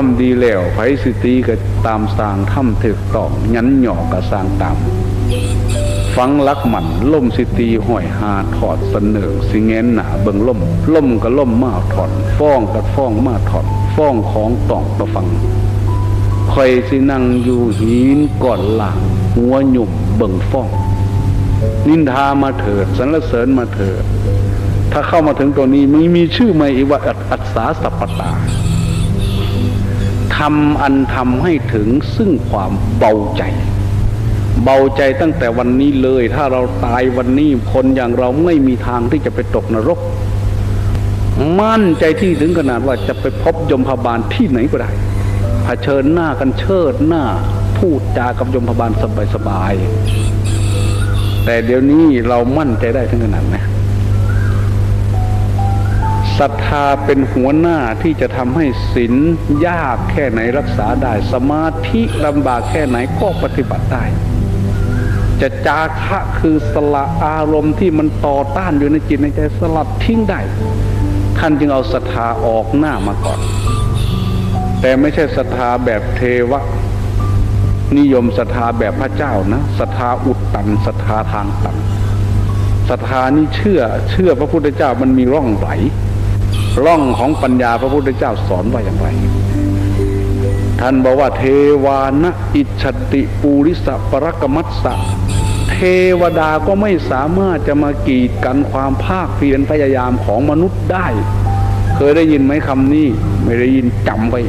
ทำดีแล้วไผสิตีก็ตามสร้างทำถึกต้องยันหยอกก็สร้างตาม ฟังลักหมันล่มสิตีห้อยหาถอดเสนอสิเงนหนาเบิงล่มล่มก็ล่มมาถอนฟ้องก็ฟ้องมาถอนฟ้องของต้องประฟังคอยสินั่งอยู่หินก่อนหลังหัวหยุ่มเบิงฟ้อง นินทามาเถิดสรรเสริญมาเถิดถ้าเข้ามาถึงตัวนี้มันมีชื่อใหม่อีกว่าอัศสาสัพปตา ทำอันทำให้ถึงซึ่งความเบาใจ เบาใจตั้งแต่วันนี้เลย ถ้าเราตายวันนี้คนอย่างเราไม่มีทางที่จะไปตกนรก มั่นใจที่ถึงขนาดว่าจะไปพบยมพบาลที่ไหนก็ได้เผชิญหน้ากันเชิดหน้า พูดจากับยมพบาลสบายๆแต่เดี๋ยวนี้เรามั่นใจได้ถึงขนาดไหน ศรัทธาเป็นหัวหน้าที่จะทำให้ศีลยากแค่ไหนรักษาได้ สมาธิลำบากแค่ไหนก็ปฏิบัติได้ จะจาคะคือสละอารมณ์ที่มันต่อต้านอยู่ในจิตในใจสลัดทิ้งได้ท่านจึงเอาศรัทธาออกหน้ามาก่อน แต่ไม่ใช่ศรัทธาแบบเทวะ นิยมศรัทธาแบบพระเจ้านะศรัทธาอุดตันศรัทธาทางตันศรัทธานี่เชื่อ เชื่อพระพุทธเจ้ามันมีร่องไหล ร่องของปัญญาพระพุทธเจ้าสอนว่าอย่างไร ท่านบอกว่าเทวานะอิจฉติปูริสะปรกมัสสะเทวดาก็ไม่สามารถจะมากีดกันความภาคเพียรพยายามของมนุษย์ได้ เคยได้ยินไหมคำนี้ ไม่ได้ยินจำไว้